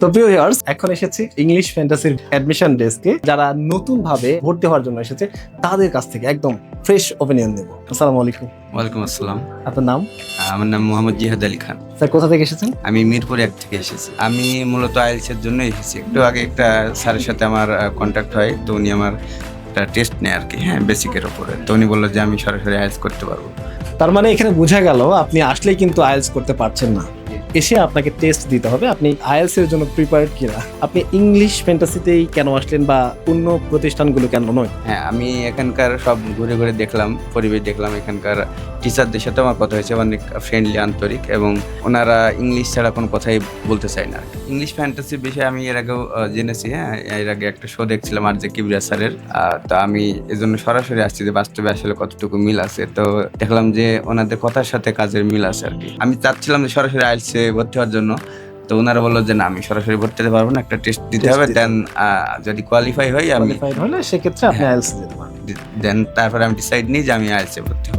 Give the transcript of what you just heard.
তো প্রিয় এখন এসেছি ইংলিশ ফ্যান্টাসির অ্যাডমিশন ডেস্কে যারা নতুন ভাবে ভর্তি হওয়ার জন্য এসেছে তাদের কাছ থেকে একদম ফ্রেশ ওপিনিয়ন দেবো। আসসালামু আলাইকুম। ওয়ালাইকুম আসসালাম। আপনার নাম? আমার নাম মোহাম্মদ জিহাদ আলী খান। স্যার কোথা থেকে এসেছেন? আমি মিরপুর এক থেকে এসেছি। আমি মূলত আইএলসের জন্য এসেছি। একটু আগে একটা স্যারের সাথে আমার কন্ট্যাক্ট হয় তো উনি আমার একটা টেস্ট নেয় আর কি হ্যাঁ বেসিকের ওপরে তো উনি বলল যে আমি সরাসরি আইএলস করতে পারব। তার মানে এখানে বোঝা গেল আপনি আসলেই কিন্তু আইএলস করতে পারছেন না। এসে আপনাকে টেস্ট দিতে হবে। আপনি আইএলস এর জন্য প্রিপেয়ার্ড কিনা? আপনি ইংলিশ ফ্যান্টাসিতেই কেন আসলেন বা অন্য প্রতিষ্ঠানগুলো কেন নয়? হ্যাঁ আমি এখানকার সব ঘুরে ঘুরে দেখলাম, পরিবেশ দেখলাম এখানকার টিচারদের সাথে আমার কথা হয়েছে অনেক ফ্রেন্ডলি আন্তরিক এবং ওনারা ইংলিশ ছাড়া কোনো কথাই বলতে চায় না ইংলিশ ফ্যান্টাসির বিষয়ে আমি এর আগেও জেনেছি হ্যাঁ এর আগে একটা শো দেখছিলাম আর যে কিবরিয়া স্যারের তো আমি এজন্য সরাসরি আসছি যে বাস্তবে আসলে কতটুকু মিল আছে। তো দেখলাম যে ওনাদের কথার সাথে কাজের মিল আছে আর কি। আমি চাচ্ছিলাম যে সরাসরি আইলসে ভর্তি হওয়ার জন্য তো ওনারা বলল যে না আমি সরাসরি ভর্তি হতে পারব না একটা টেস্ট দিতে হবে দেন যদি কোয়ালিফাই হই আমি সেক্ষেত্রে আপনি হ্যাঁ। দিতে পারেন দেন তারপরে আমি ডিসাইড নিই যে আমি আইএলসে ভর্তি